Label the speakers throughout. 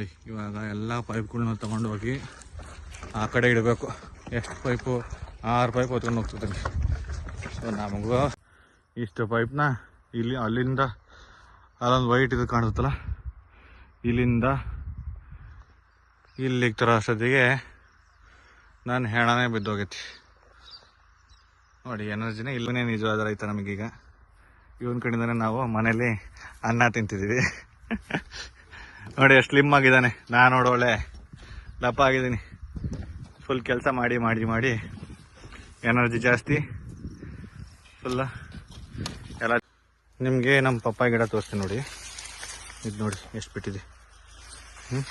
Speaker 1: ನೋಡಿ, ಇವಾಗ ಎಲ್ಲ ಪೈಪ್ಗಳನ್ನ ತಗೊಂಡು ಹೋಗಿ ಆ ಕಡೆ ಇಡಬೇಕು. ಎಷ್ಟು ಪೈಪು? ಆರು ಪೈಪ್ ಹೊತ್ಕೊಂಡು ಹೋಗ್ತಿದ್ದೀನಿ. ಸೊ ನಮಗೂ ಇಷ್ಟು ಪೈಪ್ನ ಇಲ್ಲಿ, ಅಲ್ಲಿಂದ ಅಲ್ಲೊಂದು ವೈಟ್ ಇದು ಕಾಣಿಸುತ್ತಲ್ಲ? ಇಲ್ಲಿಂದ ಇಲ್ಲಿಗೆ ತರೋ ಅಷ್ಟೊತ್ತಿಗೆ ನಾನು ಹೆಣನೇ ಬಿದ್ದೋಗೈತಿ. ನೋಡಿ, ಎನರ್ಜಿನೇ ಇಲ್ಲೇ ನಿಜವಾದ ರೈತ ನಮಗೀಗ. ಇವನ್ ಕಡೆಯಿಂದನೇ ನಾವು ಮನೇಲಿ ಅನ್ನ ತಿಂತಿದ್ದೀವಿ ನೋಡಿ, ಎಷ್ಟು ಸ್ಲಿಮ್ ಆಗಿದ್ದಾನೆ. ನಾನು ನೋಡು ಒಳ್ಳೆ ದಪ್ಪ ಆಗಿದ್ದೀನಿ. ಫುಲ್ ಕೆಲಸ ಮಾಡಿ ಮಾಡಿ ಮಾಡಿ. ಎನರ್ಜಿ ಜಾಸ್ತಿ. ಫುಲ್ಲ ಎಲ್ಲ ನಿಮಗೆ ನಮ್ಮ ಪಪ್ಪಾಯ ಗಿಡ ತೋರಿಸ್ತೀನಿ ನೋಡಿ. ಇದು ನೋಡಿ, ಎಷ್ಟು ಬಿಟ್ಟಿದೆ. ಹ್ಞೂ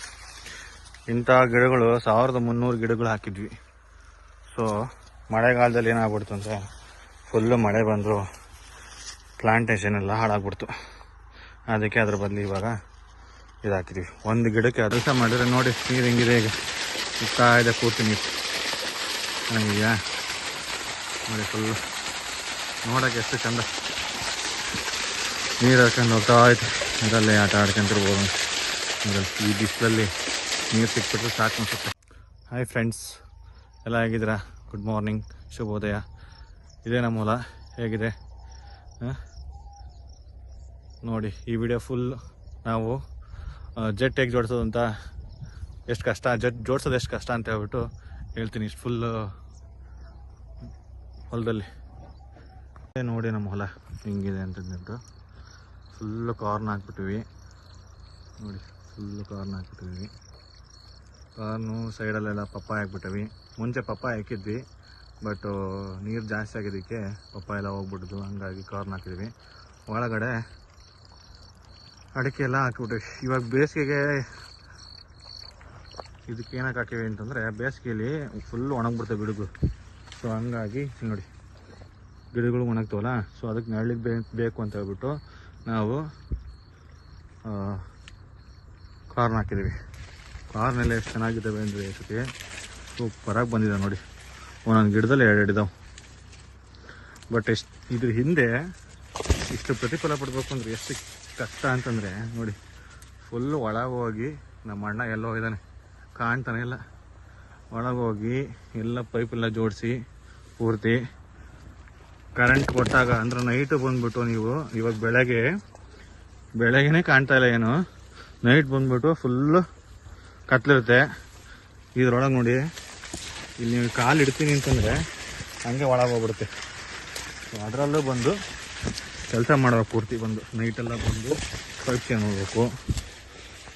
Speaker 1: ಇಂಥ ಗಿಡಗಳು ಸಾವಿರದ ಮುನ್ನೂರು ಗಿಡಗಳು ಹಾಕಿದ್ವಿ. ಸೊ ಮಳೆಗಾಲದಲ್ಲಿ ಏನಾಗ್ಬಿಡ್ತು ಅಂದರೆ ಫುಲ್ಲು ಮಳೆ ಬಂದರು ಪ್ಲಾಂಟೇಶನ್ ಎಲ್ಲ ಹಾಳಾಗ್ಬಿಡ್ತು. ಅದಕ್ಕೆ ಅದ್ರ ಬದಲು ಇವಾಗ ಇದು ಹಾಕಿದ್ವಿ ಒಂದು ಗಿಡಕ್ಕೆ ಕೆಲಸ ಮಾಡಿದ್ರೆ ನೋಡಿ ನೀರು ಹೆಂಗಿದೆ ಈಗ. ಇಷ್ಟ ಇದೆ ಪೂರ್ತಿ ನೀರು. ಚೆನ್ನಾಗಿದೆಯಾ? ನೋಡಿ ಫುಲ್ಲು ನೋಡೋಕೆ ಎಷ್ಟು ಚಂದ. ನೀರು ಹಾಕೊಂಡು ಹೋಗ್ತಾ ಆಯ್ತು ಇದರಲ್ಲಿ ಆಟ ಆಡ್ಕೊಂತಿರ್ಬೋದು. ಈ ಬಿಸಿಲಲ್ಲಿ ನೀರು ಸಿಕ್ಬಿಟ್ರೆ ಸಾಕು ಅನ್ಸುತ್ತೆ. ಹಾಯ್ ಫ್ರೆಂಡ್ಸ್ ಎಲ್ಲ ಹೇಗಿದ್ದೀರಾ? ಗುಡ್ ಮಾರ್ನಿಂಗ್ ಶುಭೋದಯ. ಇದೇ ನಮ್ಮ ಹೊಲ ಹೇಗಿದೆ ನೋಡಿ, ಈ ವಿಡಿಯೋ ಫುಲ್ ನಾವು ಜೆಟ್ ಹೇಗೆ ಜೋಡಿಸೋದು ಅಂತ ಎಷ್ಟು ಕಷ್ಟ, ಜೆಟ್ ಜೋಡಿಸೋದು ಎಷ್ಟು ಕಷ್ಟ ಅಂತ ಹೇಳ್ಬಿಟ್ಟು ಹೇಳ್ತೀನಿ ಇಷ್ಟು ಫುಲ್ ಹೊಲದಲ್ಲಿ. ನೋಡಿ ನಮ್ಮ ಹೊಲ ಹಿಂಗಿದೆ ಅಂತಂದ್ಬಿಟ್ಟು ಫುಲ್ಲು ಕಾರ್ನ್ ಹಾಕ್ಬಿಟ್ಟಿವಿ. ನೋಡಿ ಫುಲ್ಲು ಕಾರ್ನ್ ಹಾಕ್ಬಿಟ್ಟಿವಿ. ಕಾರ್ನು ಸೈಡಲ್ಲೆಲ್ಲ ಪಪ್ಪ ಹಾಕ್ಬಿಟ್ಟಿವಿ. ಮುಂಚೆ ಪಪ್ಪ ಹಾಕಿದ್ವಿ ಬಟ್ ನೀರು ಜಾಸ್ತಿ ಆಗಿದ್ದಕ್ಕೆ ಪಪ್ಪ ಎಲ್ಲ ಹೋಗ್ಬಿಟ್ಟಿದ್ವು, ಹಂಗಾಗಿ ಕಾರ್ನ್ ಹಾಕಿದ್ವಿ. ಒಳಗಡೆ ಅಡಿಕೆ ಎಲ್ಲ ಹಾಕ್ಬಿಟ್ಟಿವಿ. ಇವಾಗ ಬೇಸಿಗೆಗೆ ಇದಕ್ಕೆ ಏನಕ್ಕೆ ಹಾಕಿವಿ ಅಂತಂದರೆ ಬೇಸಿಗೆಯಲ್ಲಿ ಫುಲ್ ಒಣಗ್ಬಿಡ್ತವೆ ಗಿಡಗಳು. ಸೊ ಹಂಗಾಗಿ ನೋಡಿ, ಗಿಡಗಳು ಒಣಗ್ತವಲ್ಲ ಸೊ ಅದಕ್ಕೆ ನೆರಳಿಗೆ ಬೇ, ಬೇಕು ಅಂತ ಹೇಳ್ಬಿಟ್ಟು ನಾವು ಕಾರ್ನ್ ಹಾಕಿದ್ದೀವಿ ಕಾರ್ನೆಲ್ಲ ಎಷ್ಟು ಚೆನ್ನಾಗಿದ್ದಾವೆ ಅಂದರೆ ಇದಕ್ಕೆ ಸೂಪರಾಗಿ ಬಂದಿದೆ ನೋಡಿ. ಒಂದೊಂದು ಗಿಡದಲ್ಲಿ ಎರಡು ಹಿಡಿದವು ಬಟ್ ಎಷ್ಟು, ಇದ್ರ ಹಿಂದೆ ಇಷ್ಟು ಪ್ರತಿಫಲ ಪಡ್ಬೇಕು ಅಂದರೆ ಎಷ್ಟು ಕಷ್ಟ ಅಂತಂದರೆ, ನೋಡಿ ಫುಲ್ಲು ಒಳಗೆ ಹೋಗಿ ನಮ್ಮ ಅಣ್ಣ ಎಲ್ಲ ಹೋಗಿದ್ದಾನೆ ಕಾಣ್ತಾನೆ ಇಲ್ಲ. ಒಳಗೆ ಹೋಗಿ ಎಲ್ಲ ಪೈಪೆಲ್ಲ ಜೋಡಿಸಿ, ಪೂರ್ತಿ. ಕರೆಂಟ್ ಕೊಟ್ಟಾಗ, ಅಂದ್ರೆ ನೈಟು ಬಂದುಬಿಟ್ಟು ನೀವು ಇವಾಗ ಬೆಳಗ್ಗೆ, ಬೆಳಗ್ಗೆನೇ ಕಾಣ್ತಾ ಇಲ್ಲ ಏನು. ನೈಟ್ ಬಂದ್ಬಿಟ್ಟು ಫುಲ್ಲು ಕತ್ಲಿರುತ್ತೆ ಇದ್ರೊಳಗೆ ನೋಡಿ, ಇಲ್ಲಿ ನೀವು ಕಾಲು ಇಡ್ತೀನಿ ಅಂತಂದರೆ, ಹಂಗೆ ಒಳಗೆ ಹೋಗ್ಬಿಡುತ್ತೆ. ಅದರಲ್ಲೂ ಬಂದು ಕೆಲಸ ಮಾಡುವ ಪೂರ್ತಿ ಬಂದು ನೈಟೆಲ್ಲ ಬಂದು ಪರೀಕ್ಷೆ ನೋಡಬೇಕು.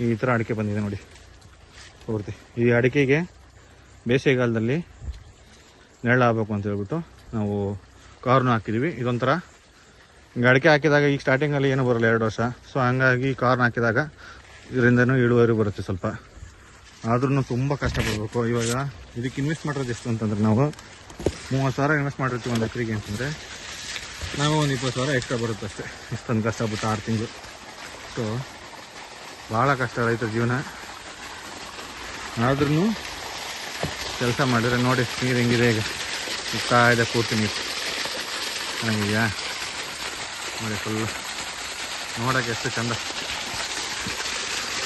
Speaker 1: ಈ ಥರ ಅಡಿಕೆ ಬಂದಿದೆ ನೋಡಿ. ಪೂರ್ತಿ. ಈ ಅಡಿಕೆಗೆ ಬೇಸಿಗೆಗಾಲದಲ್ಲಿ ನೆರಳಾಗಬೇಕು ಅಂತ ಹೇಳ್ಬಿಟ್ಟು ನಾವು ಕಾರ್ನು ಹಾಕಿದ್ದೀವಿ ಇದೊಂಥರ ಈಗ ಅಡಿಕೆ ಹಾಕಿದಾಗ ಈಗ ಸ್ಟಾರ್ಟಿಂಗಲ್ಲಿ ಏನೂ ಬರಲ್ಲ ಎರಡು ವರ್ಷ. ಸೊ ಹಂಗಾಗಿ ಕಾರ್ನ ಹಾಕಿದಾಗ ಇದರಿಂದನೂ ಇಳುವರಿ ಬರುತ್ತೆ ಸ್ವಲ್ಪ. ಆದ್ರೂ ತುಂಬ ಕಷ್ಟಪಡಬೇಕು ಇವಾಗ ಇದಕ್ಕೆ ಇನ್ವೆಸ್ಟ್ ಮಾಡಿರೋದು ಎಷ್ಟು ಅಂತಂದ್ರೆ ನಾವು ಮೂವತ್ತು ಸಾವಿರ ಇನ್ವೆಸ್ಟ್ ಮಾಡಿರ್ತೀವಿ ಒಂದು ಎಕರೆಗೆ ಅಂತಂದರೆ ನಾವು ಒಂದು ಇಪ್ಪತ್ತು ಸಾವಿರ ಎಕ್ಸ್ಟ್ರಾ ಬರುತ್ತೆ ಅಷ್ಟೇ. ಇಷ್ಟೊಂದು ಕಷ್ಟಪಟ್ಟು ಆರು ತಿಂಗಳು. ಸೊ ಭಾಳ ಕಷ್ಟ ರೈತರ ಜೀವನ. ಆದ್ರೂ ಕೆಲಸ ಮಾಡಿದ್ರೆ ನೋಡಿ ನೀರು ಹೆಂಗಿದೆ ಈಗ. ಕಾಯ್ದೆ ಪೂರ್ತಿ ನೀರು. ಚೆನ್ನಾಗಿದೆಯಾ ನೋಡಿ ಫುಲ್ಲು ನೋಡೋಕೆ ಎಷ್ಟು ಚಂದ.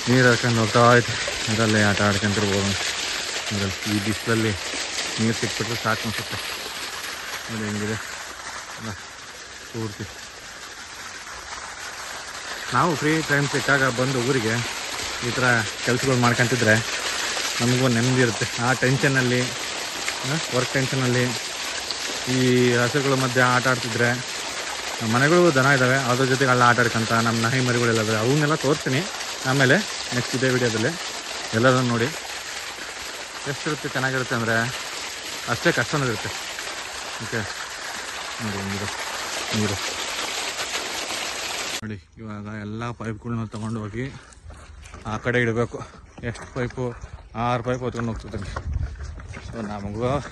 Speaker 1: ನೀರು ಹಾಕೊಂಡು ಹೋಗ್ತಾ ಆಯ್ತು ಅದರಲ್ಲೇ ಆಟ ಆಡ್ಕೊಂತಿರ್ಬೋದು ಅದರಲ್ಲಿ ಈ ಬಿಸಿಲಲ್ಲಿ ನೀರು ಸಿಕ್ಬಿಟ್ರೆ ಸಾಕು ಅನ್ಸುತ್ತೆ. ನೋಡಿ ಹೆಂಗಿದೆ. ಅಲ್ಲ, ಪೂರ್ತಿ. ನಾವು ಫ್ರೀ ಟೈಮ್ ಸಿಕ್ಕಾಗ ಬಂದು ಊರಿಗೆ ಈ ಥರ ಕೆಲಸಗಳು ಮಾಡ್ಕೊತಿದ್ರೆ ನಮಗೂ ನೆಮ್ಮದಿ ಇರುತ್ತೆ. ಆ ಟೆನ್ಷನ್ನಲ್ಲಿ ವರ್ಕ್ ಟೆನ್ಷನಲ್ಲಿ ಈ ಹಸುಗಳ ಮಧ್ಯೆ ಆಟ ಆಡ್ತಿದ್ರೆ ನಮ್ಮ ಮನೆಗಳು ದನ ಇದ್ದಾವೆ ಅದ್ರ ಜೊತೆಗೆ ಅಲ್ಲ ಆಟ ಆಡ್ಕೊಂತ ನಮ್ಮ ನಾಯಿ ಮರಿಗಳೆಲ್ಲ ಇದಾವೆ. ಅವನ್ನೆಲ್ಲ ತೋರ್ತೀನಿ ಆಮೇಲೆ ನೆಕ್ಸ್ಟ್ ಇದೇ ವಿಡಿಯೋದಲ್ಲಿ ಎಲ್ಲರನ್ನು ನೋಡಿ ಎಷ್ಟಿರುತ್ತೆ, ಚೆನ್ನಾಗಿರುತ್ತೆ ಅಂದರೆ ಅಷ್ಟೇ ಕಷ್ಟನೂ ಇರುತ್ತೆ. ಓಕೆ ನೋಡಿ ನೀರು. ನೋಡಿ, ಇವಾಗ ಎಲ್ಲ ಪೈಪ್ಗಳನ್ನ ತಗೊಂಡು ಹೋಗಿ ಆ ಕಡೆ ಇಡಬೇಕು. ಎಷ್ಟು ಪೈಪು? ಆರು ಪೈಪ್ ಹೊತ್ಕೊಂಡು ಹೋಗ್ತಿದ್ದೀನಿ. ಸೊ ನಮಗೂ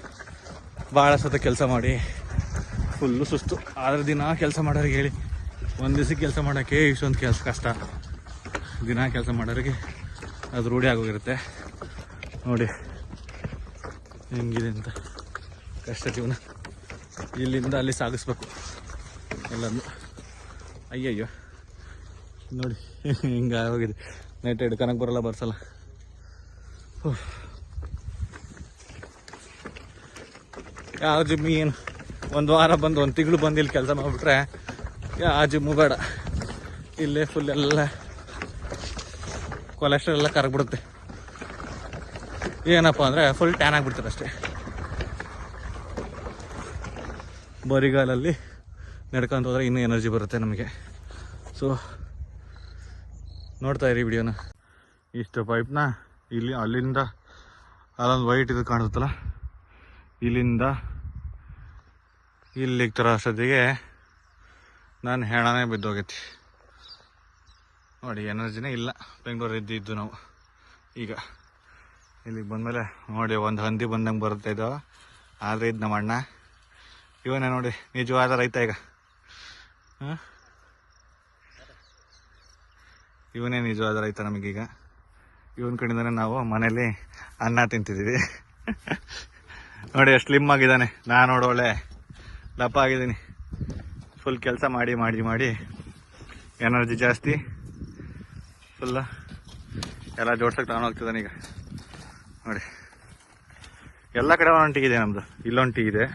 Speaker 1: ಭಾಳ ಸತ ಕೆಲಸ ಮಾಡಿ. ಫುಲ್ಲು ಸುಸ್ತು. ಆದ್ರೆ ದಿನ ಕೆಲಸ ಮಾಡೋರಿಗೆ ಹೇಳಿ. ಒಂದು ದಿವಸಕ್ಕೆ ಕೆಲಸ ಮಾಡೋಕ್ಕೆ ಇಷ್ಟೊಂದು ಕೆಲಸ ಕಷ್ಟ. ದಿನ ಕೆಲಸ ಮಾಡೋರಿಗೆ ಅದು ರೂಢಿ ಆಗೋಗಿರುತ್ತೆ. ನೋಡಿ, ಹೆಂಗಿದೆ ಅಂತ. ಕಷ್ಟ ಜೀವನ. ಇಲ್ಲಿಂದ ಅಲ್ಲಿ ಸಾಗಿಸ್ಬೇಕು. ಎಲ್ಲದನ್ನು ಅಯ್ಯಯ್ಯೋ. ನೋಡಿ, ಹಿಂಗೆ ಹೋಗಿದೆ ನೈಟ್ ಕನಕ್ ಬರಲ್ಲ, ಬರ್ಸಲ್ಲ. ಯಾವ ಜಿಮ್ಮಿ ಏನು? ಒಂದು ವಾರ ಬಂದು, ಒಂದು ತಿಂಗಳು ಬಂದು ಇಲ್ಲಿ ಕೆಲಸ ಮಾಡಿಬಿಟ್ರೆ ಯಾವ ಜಿಮ್ಮು ಬೇಡ. ಇಲ್ಲೇ ಫುಲ್ ಎಲ್ಲ ಕೊಲೆಸ್ಟ್ರಾಲ್ ಎಲ್ಲ ಕರಗ್ಬಿಡುತ್ತೆ. ಏನಪ್ಪ ಅಂದರೆ ಫುಲ್ ಟ್ಯಾನ್ ಆಗಿಬಿಡ್ತಾರೆ ಅಷ್ಟೇ. ಬರಿಗಾಲಲ್ಲಿ ನಡ್ಕೊಂಡು ಹೋದ್ರೆ ಇನ್ನೂ ಎನರ್ಜಿ ಬರುತ್ತೆ ನಮಗೆ. ಸೊ ನೋಡ್ತಾ ಇರಿ ವಿಡಿಯೋನ. ಇಷ್ಟು ಪೈಪ್ನ ಇಲ್ಲಿ ಅಲ್ಲಿಂದ ಅಲ್ಲೊಂದು ವೈಟ್ ಇದು ಕಾಣಿಸುತ್ತಲ್ಲ? ಇಲ್ಲಿಂದ ಇಲ್ಲಿಗೆ ತರೋ ಅಷ್ಟೊತ್ತಿಗೆ ನಾನು ಹೆಣನೇ ಬಿದ್ದೋಗೈತಿ. ನೋಡಿ, ಎನರ್ಜಿನೇ ಇಲ್ಲ. ಬೆಂಗಳೂರು ಇದ್ದಿದ್ದು ನಾವು. ಈಗ ಇಲ್ಲಿಗೆ ಬಂದಮೇಲೆ ನೋಡಿ, ಒಂದು ಹಂದಿ ಬಂದಂಗೆ ಬರುತ್ತೆ ಇದು ಆದರೆ ಇದು ನಮ್ಮ ಅಣ್ಣ ಇವನೇ ನೋಡಿ, ನಿಜವಾದ ರೈತ ಈಗ. ಇವನೇ ನಿಜವಾದ ರೈತ ನಮಗೀಗ. ಇವನ್ ಕಡೆಯಿಂದನೇ ನಾವು ಮನೇಲಿ ಅನ್ನ ತಿಂತಿದ್ದೀವಿ. ನೋಡಿ, ಎಷ್ಟು ಸ್ಲಿಮ್ ಆಗಿದ್ದಾನೆ. ನಾನು ನೋಡು ಒಳ್ಳೆ ದಪ್ಪ ಆಗಿದ್ದೀನಿ. ಫುಲ್ ಕೆಲಸ ಮಾಡಿ ಮಾಡಿ ಮಾಡಿ. ಎನರ್ಜಿ ಜಾಸ್ತಿ. ಫುಲ್ಲ ಎಲ್ಲ ಜೋಡ್ಸಕ್ಕೆ ತಗೊಂಡು ಹೋಗ್ತಿದ್ದಾನೆ ಈಗ. ನೋಡಿ. ಎಲ್ಲ ಕಡೆ ಇದೆ ನಮ್ಮದು ಇಲ್ಲೊಂದು ಟೀ ಇದೆ.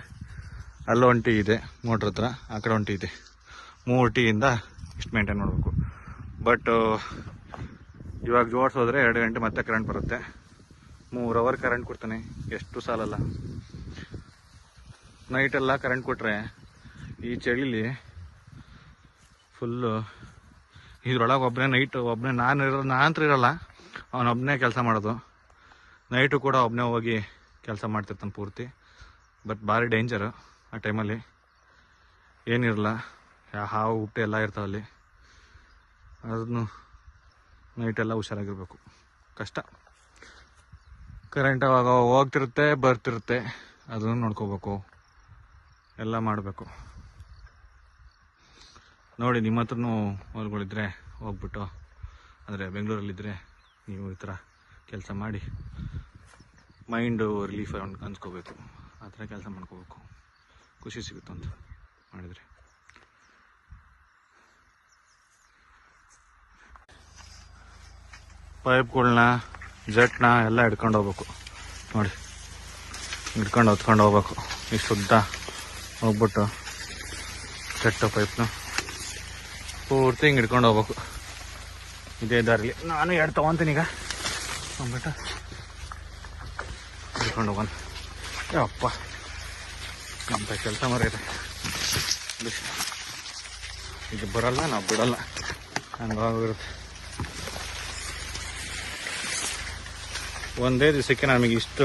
Speaker 1: ಅಲ್ಲೊಂದು ಟೀ ಇದೆ. ಮೋಟ್ರ್ ಹತ್ರ. ಆ ಕಡೆ ಒಂದು ಟೀ ಇದೆ. ಮೂರು ಟಿಯಿಂದ ಇಷ್ಟು ಮೇಂಟೈನ್ ಮಾಡಬೇಕು. ಬಟ್ ಇವಾಗ ಜೋಡಿಸೋದ್ರೆ ಎರಡು ಗಂಟೆ ಮತ್ತೆ ಕರೆಂಟ್ ಬರುತ್ತೆ. ಮೂರು ಅವರ್ ಕರೆಂಟ್ ಕೊಡ್ತಾನೆ. ಎಷ್ಟು ಸಾಲಲ್ಲ. ನೈಟೆಲ್ಲ ಕರೆಂಟ್ ಕೊಟ್ಟರೆ ಈ ಚಳಿಲಿ ಫುಲ್ಲು ಇದ್ರೊಳಗೆ ಒಬ್ಬನೇ ನೈಟ್ ಒಬ್ಬನೇ ನಾನು ಇರೋ ನಾನಂತ್ರ ಇರಲ್ಲ. ಅವನೊಬ್ಬನೇ ಕೆಲಸ ಮಾಡೋದು. ನೈಟು ಕೂಡ ಒಬ್ಬನೇ ಹೋಗಿ ಕೆಲಸ ಮಾಡ್ತಿರ್ತಾನೆ ಪೂರ್ತಿ. ಬಟ್ ಭಾರಿ ಡೇಂಜರು ಆ ಟೈಮಲ್ಲಿ ಏನಿರಲ್ಲ. ಹಾವು, ಹುಟ್ಟೆ ಎಲ್ಲ ಇರ್ತಾವಲ್ಲಿ ಅದನ್ನು ನೈಟೆಲ್ಲ ಹುಷಾರಾಗಿರ್ಬೇಕು. ಕಷ್ಟ. ಕರೆಂಟ್ ಅವಾಗ ಹೋಗ್ತಿರುತ್ತೆ, ಬರ್ತಿರುತ್ತೆ. ಅದನ್ನು ನೋಡ್ಕೋಬೇಕು. ಎಲ್ಲ ಮಾಡಬೇಕು. ನೋಡಿ, ನಿಮ್ಮ ಹತ್ರನೂ ಹೊಲ್ಗಳಿದ್ರೆ ಹೋಗ್ಬಿಟ್ಟು, ಅಂದರೆ ಬೆಂಗಳೂರಲ್ಲಿದ್ದರೆ ನೀವು ಈ ಥರ ಕೆಲಸ ಮಾಡಿ ಮೈಂಡು ರಿಲೀಫ್ ಅನ್ಸ್ಕೋಬೇಕು. ಆ ಥರ ಕೆಲಸ ಮಾಡ್ಕೋಬೇಕು. ಖುಷಿ ಸಿಗುತ್ತೆ ಅಂತ ಮಾಡಿದರೆ. ಪೈಪ್ಗಳ್ನ, ಜಟ್ನ ಎಲ್ಲ ಹಿಡ್ಕೊಂಡು ಹೋಗ್ಬೇಕು. ನೋಡಿ, ಹಿಡ್ಕೊಂಡು ಹೊತ್ಕೊಂಡು ಹೋಗ್ಬೇಕು. ಇಷ್ಟು ಶುದ್ಧ ಹೋಗ್ಬಿಟ್ಟು ಜಟ್ಟು ಪೈಪ್ನ ಪೂರ್ತಿ ಹಿಂಗೆ ಹಿಡ್ಕೊಂಡು ಹೋಗ್ಬೇಕು. ಇದೇ ದಾರಿಲಿ. ನಾನು ಎರಡು ತೊಗೊತೀನಿ ಈಗ. ಅಂದ್ಬಿಟ್ಟು ಹಿಡ್ಕೊಂಡು ಹೋಗೋಣ. ಯಪ್ಪ. ನಮ್ಮ ಕೆಲಸ ಮರೆಯಿದೆ ಇದು. ಬರಲ್ಲ, ನಾವು ಬಿಡಲ್ಲ. ಹಂಗಾಗಿರುತ್ತೆ ಒಂದೇ ದಿವಸಕ್ಕೆ ನಮಗೆ ಇಷ್ಟು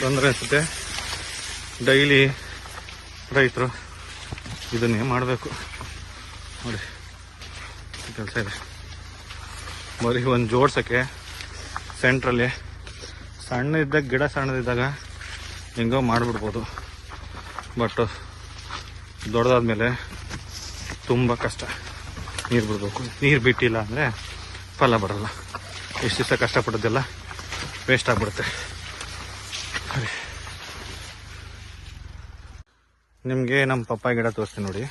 Speaker 1: ತೊಂದರೆ ಅನಿಸುತ್ತೆ. ಡೈಲಿ ರೈತರು ಇದನ್ನೇ ಮಾಡಬೇಕು. ನೋಡಿ ಕೆಲಸ ಇದೆ. ಬರೀ ಒಂದು ಜೋಡ್ಸೋಕ್ಕೆ ಸೆಂಟ್ರಲ್ಲಿ ಸಣ್ಣ ಇದ್ದಾಗ, ಗಿಡ ಸಣ್ಣದಿದ್ದಾಗ ಹೆಂಗೋ ಮಾಡಿಬಿಡ್ಬೋದು. ಬಟ್ ದೊಡ್ಡದಾದ್ಮೇಲೆ ತುಂಬ ಕಷ್ಟ. ನೀರು ಬಿಡಬೇಕು. ನೀರು ಬಿಟ್ಟಿಲ್ಲ ಅಂದರೆ ಫಲ ಬರಲ್ಲ. ಎಷ್ಟು ದಿವಸ ಕಷ್ಟಪಟ್ಟದ್ದೆಲ್ಲ ವೇಸ್ಟ್ ಆಗಿಬಿಡುತ್ತೆ. ನಿಮಗೆ ನಮ್ಮ ಪಪ್ಪಾಯ ಗಿಡ ತೋರಿಸ್ತೀನಿ ನೋಡಿ.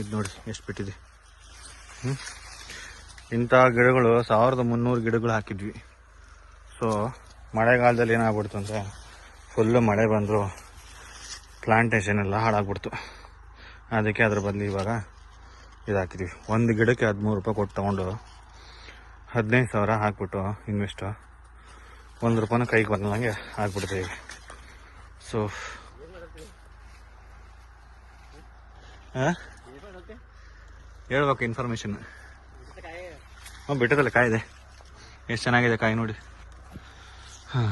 Speaker 1: ಇದು ನೋಡಿ, ಎಷ್ಟು ಬಿಟ್ಟಿದೆ. ಹ್ಞೂ ಇಂಥ ಗಿಡಗಳು ಸಾವಿರದ ಮುನ್ನೂರು ಗಿಡಗಳು ಹಾಕಿದ್ವಿ. ಸೊ ಮಳೆಗಾಲದಲ್ಲಿ ಏನಾಗ್ಬಿಡ್ತು ಅಂದರೆ ಫುಲ್ಲು ಮಳೆ ಬಂದರು ಪ್ಲಾಂಟೇಷನ್ ಎಲ್ಲ ಹಾಳಾಗ್ಬಿಡ್ತು. ಅದಕ್ಕೆ ಅದ್ರ ಬದಲು ಇವಾಗ ಇದಾಕಿದ್ವಿ ಒಂದು ಗಿಡಕ್ಕೆ ಹದಿಮೂರು ರೂಪಾಯಿ ಕೊಟ್ಟು ತೊಗೊಂಡು ಹದಿನೈದು ಸಾವಿರ ಹಾಕ್ಬಿಟ್ಟು ಇನ್ವೆಸ್ಟು ಒಂದು ರೂಪಾಯಿನ ಕೈಗೆ ಬಂದಂಗೆ ಆಗ್ಬಿಡುತ್ತೆ ಈಗ. ಸೊ ಹೇಳ್ಬೇಕು ಇನ್ಫಾರ್ಮೇಷನ್ ಹ್ಞೂ ಬಿಟ್ಟದಲ್ಲ ಕಾಯಿದೆ. ಎಷ್ಟು ಚೆನ್ನಾಗಿದೆ ಕಾಯಿ ನೋಡಿ. ಹಾಂ